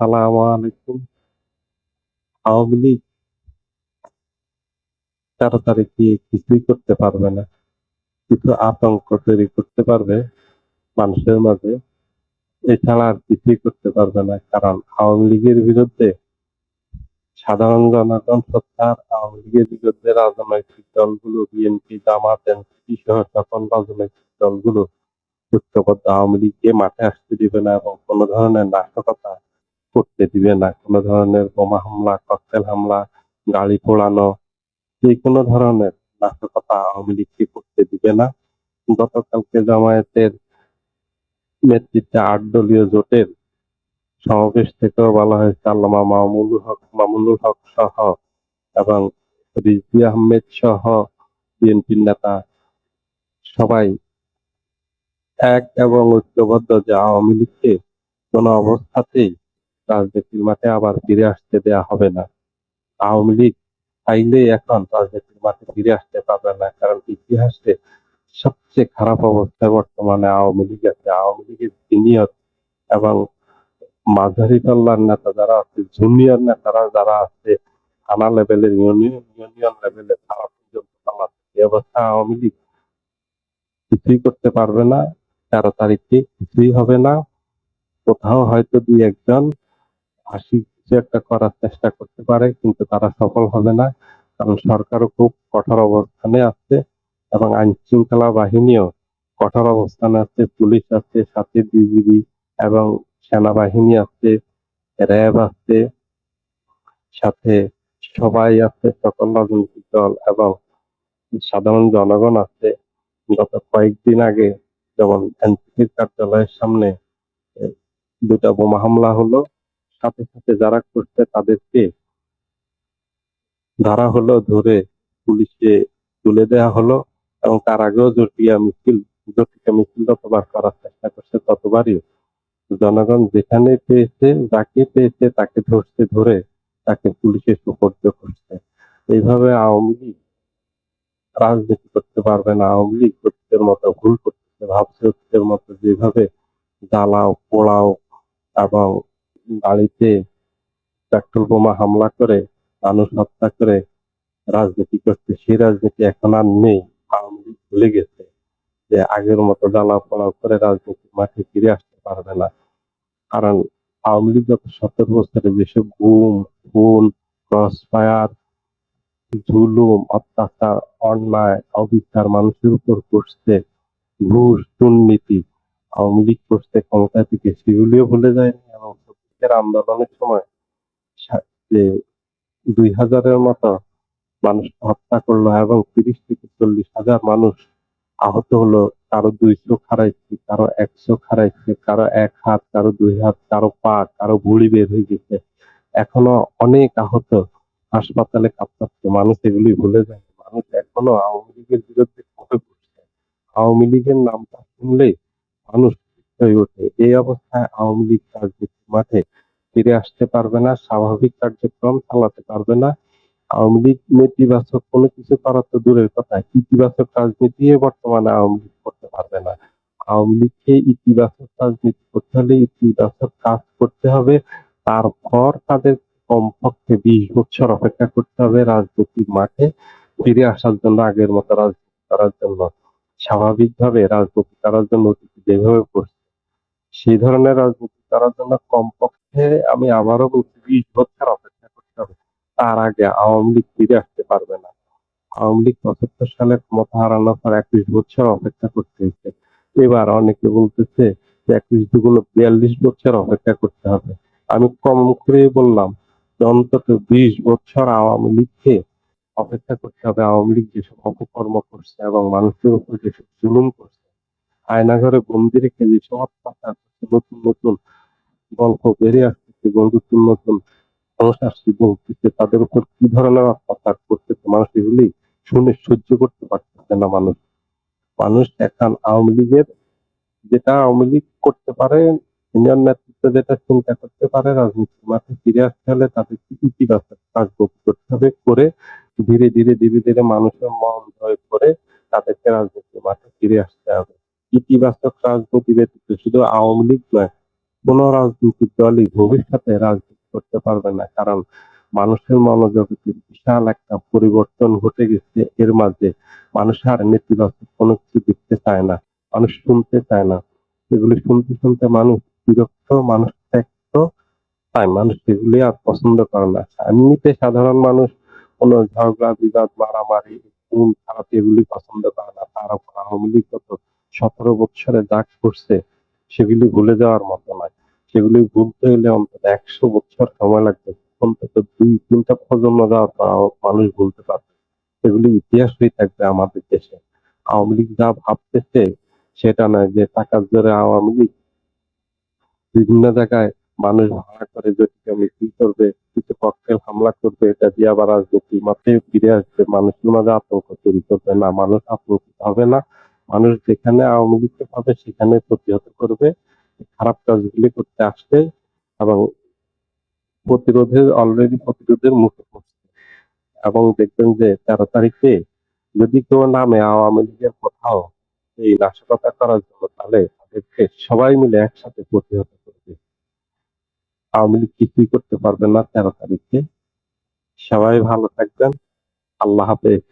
আসসালামু আলাইকুম। আওয়ামী লীগ তেরো তারিখে কিছুই করতে পারবে না। কিছু আতঙ্ক তৈরি করতে পারবে মানুষের মাঝে। এছাড়া আর কিছুই করতে পারবে না, কারণ আওয়ামী লীগের বিরুদ্ধে সাধারণ জনগণ সত্যার আওয়ামী লীগের বিরুদ্ধে রাজনৈতিক দলগুলো, বিএনপি, জামাত, এনসিপি সহ সকল রাজনৈতিক দলগুলো ঐক্যবদ্ধ আওয়ামী লীগকে মাঠে আসতে দিবে না এবং কোনো ধরনের নাশকতা করতে দিবে না। কোনো ধরনের বোমা হামলা ককটেল হামলা, গাড়ি পোড়ানো যে কোনো ধরনের নাশকতা আওয়ামী লীগকে করতে দিবে না। গতকালকে জামায়াতের নেতৃত্বে আট দলীয় জোটের সমাবেশ থেকেও বলা হয়েছে, আল্লামা মামুনুল হক মামুনুল হক সহ এবং রিজভি আহমেদ সহ বিএনপির নেতা সবাই এক এবং ঐক্যবদ্ধ যে আওয়ামী লীগকে কোনো অবস্থাতেই রাজনীতির মাঠে আবার ফিরে আসতে দেয়া হবে না। আওয়ামী লীগ চাইলেই এখন রাজনীতির মাঠে ফিরে আসতে পারবে না, কারণ ইতিহাসে সবচেয়ে খারাপ অবস্থায় বর্তমানে আওয়ামী লীগ আছে। আওয়ামী লীগের সিনিয়র এবং মাঝারি পাল্লার নেতা যারা আছে, জুনিয়র নেতারা যারা আছে, থানা লেভেলের ইউনিয়ন ইউনিয়ন লেভেলে তারা পর্যন্ত এই অবস্থা আওয়ামী লীগ কিছুই করতে পারবে না। তেরো তারিখে কিছুই হবে না। কোথাও হয়তো দুই একজন হাসি কিছু একটা করার চেষ্টা করতে পারে, কিন্তু তারা সফল হবে না। কারণ সরকারও খুব কঠোর অবস্থানে আছে এবং আইন শৃঙ্খলা বাহিনীও কঠোর অবস্থানে আছে। পুলিশ আছে, সাথে বিজিবি এবং সেনাবাহিনী আছে, র্যাব আছে, সাথে সবাই আছে, সকল রাজনৈতিক দল এবং সাধারণ জনগণ আছে। গত কয়েকদিন আগে যেমন এনসিপির কার্যালয়ের সামনে দুটা বোমা হামলা হলো। সাথে সাথে যারা করছে তাদেরকে ধরা হলো, ধরে পুলিশে তুলে দেওয়া হলো এবং তার আগেও জটিয়া মিছিল জটিকা মিছিল যতবার করার চেষ্টা করছে ততবারই। জনগণ যেখানে পেয়েছে, যাকে পেয়েছে তাকে ধরছে ধরে তাকে পুলিশে সুপর্দ করছে। এইভাবে আওয়ামী লীগ রাজনীতি করতে পারবে না, আওয়ামী লীগ অতীতের মতো ভুল করতেছে, ভাবছে মতো যেভাবে জ্বালাও পোড়াও এবং বাড়িতে পেট্রোল বোমা হামলা করে, মানুষ হত্যা করে, রাজনীতি করতে সেই রাজনীতি এখন আর নেই। আওয়ামী লীগ ভুলে গেছে যে আগের মতো জ্বালা পোড়াও করে রাজনীতির মাঠে ফিরে আসতে পারবে না। কারণ আওয়ামী লীগ গত সতেরো বছরে যেসব গুম, খুন ক্রস ফায়ার জুলুম, অত্যাচার, অন্যায়, অবিচার মানুষের উপর করছে, ঘুষ, দুর্নীতি, আওয়ামী লীগ করছে ক্ষমতা থেকে, সেগুলিও ভুলে যায়নি এবং চব্বিশের আন্দোলনের সময় যে দুই হাজারের মতো মানুষ হত্যা করল এবং তিরিশ থেকে চল্লিশ হাজার মানুষ আহত হলো, কারও দুই চোখ হারাইছে কারও এক চোখ হারাইছে কারও এক হাত, কারও দুই হাত, কারও পা, কারও ভুঁড়ি বের হয়ে গেছে। এখনও অনেক আহত, হাসপাতালে কাঁপতাছে মানুষ এগুলি ভুলে যায় মানুষ এখনও আওয়ামী লীগের বিরুদ্ধে আওয়ামী লীগের নামটা শুনলেই মানুষ হয়ে ওঠে। এই অবস্থায় আওয়ামী লীগ রাজনীতির মাঠে ফিরে আসতে পারবে না, স্বাভাবিক কার্যক্রম চালাতে পারবে না। আওয়ামী লীগ নেতিবাচক কোনো কিছু করা তো দূরের কথা। ইতিবাচক রাজনীতি বর্তমানে আওয়ামী লীগ করতে পারবে না। আওয়ামী লীগকে ইতিবাচক রাজনীতি করতে হলে ইতিবাচক কাজ করতে হবে। তারপর তাদের কমপক্ষে বিশ বছর অপেক্ষা করতে হবে রাজনীতির মাঠে ফিরে আসার জন্য, আগের মতো রাজনীতি করার জন্য। স্বাভাবিকভাবে রাজনীতি করার জন্য যেভাবে সেই ধরনের রাজনীতি করার জন্য কমপক্ষে আমি আবারও বলছি, বিশ বছর অপেক্ষা করতে হবে। তার আগে আওয়ামী লীগ ফিরে আসতে পারবে না। আওয়ামী লীগ পঁচাত্তর সালে ক্ষমতা হারানোর পর একুশ বছর অপেক্ষা করতে হয়েছে এবার অনেকে বলতেছে যে একুশ দুগুণ বিয়াল্লিশ বছর অপেক্ষা করতে হবে। আমি কম করে বললাম অন্তত বিশ বছর আওয়ামী লীগকে অপেক্ষা করতে হবে। আওয়ামী লীগ যেসব অপকর্ম করছে এবং মানুষের উপর যেসব জুলুম করছে আয়নাঘরে বন্দি রেখে যেসব অত্যাচার করছে নতুন নতুন গল্প বেরিয়ে আসতেছে নতুন নতুন বলতেছে, তাদের উপর কি ধরনের অত্যাচার করতেছে মানুষ এগুলি শুনে সহ্য করতে পারতেছে না মানুষ। মানুষ এখন আওয়ামী লীগের, যেটা আওয়ামী লীগ করতে পারে, সিনিয়র নেতৃত্ব যেটা চিন্তা করতে পারে, রাজনীতির মাঠে ফিরে আসতে হলে তাদেরকে ইতিবাচক কাজ করতে হবে, করে ধীরে ধীরে ধীরে ধীরে মানুষের মন জয় করে তাদেরকে রাজনীতির মাঠে ফিরে আসতে হবে। ইতিবাচক রাজনীতি ব্যতীত শুধু আওয়ামী লীগ নয়, কোন রাজনৈতিক দলই ভবিষ্যতে রাজনীতি করতে পারবে না। কারণ মানুষের মনোজগতে বিশাল একটা পরিবর্তন ঘটে গেছে। এর মাঝে মানুষ আর নেতিবাচক কোনো কিছু দেখতে চায় না, মানুষ শুনতে চায় না। এগুলি শুনতে শুনতে মানুষ বিরক্ত, মানুষ ত্যক্ত তাই মানুষ এগুলি আর পছন্দ করে না। এমনিতে সাধারণ মানুষ কোন ঝগড়া, বিবাদ, মারামারি, খুন, খারাপ এগুলি পছন্দ করে না। তার উপর আওয়ামী লীগ সতেরো বছরে যা করছে সেগুলি ভুলে যাওয়ার মতো নয়। সেগুলি ভুলতে হলে অন্তত একশো বছর সময় লাগবে। অন্তত দুই, তিনটা প্রজন্ম যাওয়ার মানুষ ভুলতে পারবে। এগুলি ইতিহাস হয়ে থাকবে আমাদের দেশে। আওয়ামী লীগ যা ভাবতেছে, সেটা নয় যে টাকার জোরে আওয়ামী লীগ বিভিন্ন জায়গায় মানুষ ভাড়া করে যদি মিছিল করবে, কিছু ককটেল হামলা করবে, এটা দিয়ে আবার রাজনীতি মাঠে ফিরে আসবে। মানুষের মাঝে আতঙ্ক তৈরি করবে না, মানুষ আতঙ্কিত হবে না। মানুষ যেখানে আওয়ামী লীগকে পাবে, সেখানে প্রতিহত করবে, খারাপ কাজগুলি করতে আসবে এবং প্রতিরোধের অলরেডি প্রতিরোধের মুখে পড়ছে। এবং দেখবেন যে তেরো তারিখে যদি কেউ নামে আওয়ামী লীগের কোথাও এই নাশকতা করার জন্য, তাহলে তাদেরকে সবাই মিলে একসাথে প্রতিহত করবে। আওয়ামী লীগ কিছুই করতে পারবে না তেরো তারিখে। সবাই ভালো থাকবেন। আল্লাহ হাফেজ।